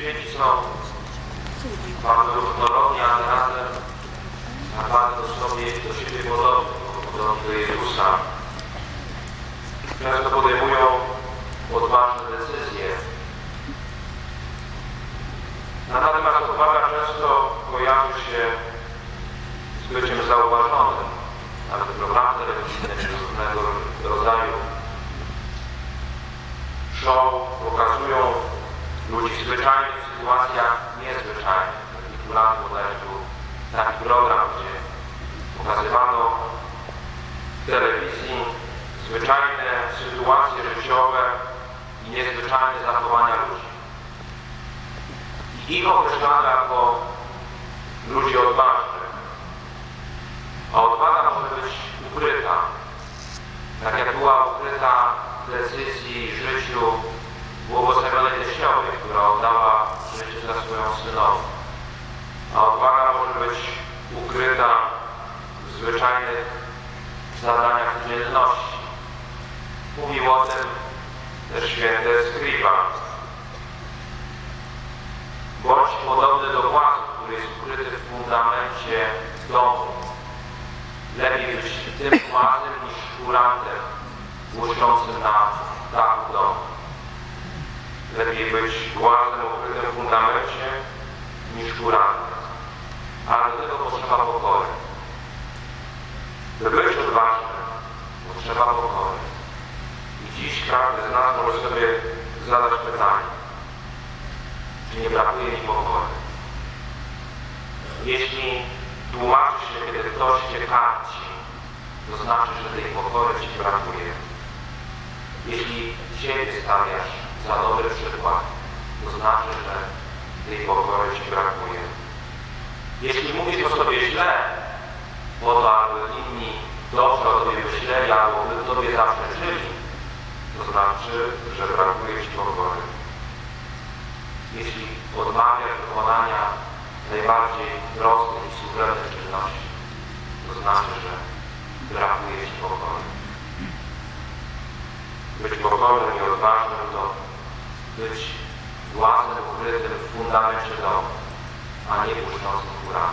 święci są bardzo różnorodni, ale razem na bardzo sobie do siebie podobni, podobni do Jezusa. Często podejmują odważne decyzje. Natomiast odwaga często kojarzy się z byciem zauważonym, nawet telewizyjnych czy różnego rodzaju show pokazują ludzi w zwyczajnych sytuacjach niezwyczajnych. Kilku lat bodajże taki program, gdzie pokazywano w telewizji zwyczajne sytuacje życiowe i niezwyczajne zachowania ludzi. I ich określano jako ludzi odważnych. A odwaga może być ukryta. Tak jak była ukryta w decyzji, A odwaga może być ukryta w zwyczajnych zadaniach codzienności. Mówił o tym też święty Eskriba. Bądź podobny do głazu, który jest ukryty w fundamencie domu. Lepiej być tym głazem niż kurantem błyszczącym na dachu domu. Lepiej być głazem ukrytym w fundamencie niż kurantem. Ale do tego potrzeba pokory. By być odważnym, potrzeba pokory. I dziś każdy z nas może sobie zadać pytanie, czy nie brakuje mi pokory? Jeśli tłumaczy się, kiedy ktoś cię karci, to znaczy, że tej pokory ci brakuje. Jeśli siebie stawiasz za dobry przykład, to znaczy, że tej pokory ci brakuje. Jeśli mówisz o sobie źle, to, aby inni dobrze o tobie myśleli, albo by tobie zaprzeczyli, to znaczy, że brakuje ci pokory. Jeśli odmawiasz wykonania najbardziej prostych i suwerennych czynności, to znaczy, że brakuje ci pokory. Być pokornym i odważnym to być własnym ukrytym w fundamencie domu, a nie błyszczącym górami.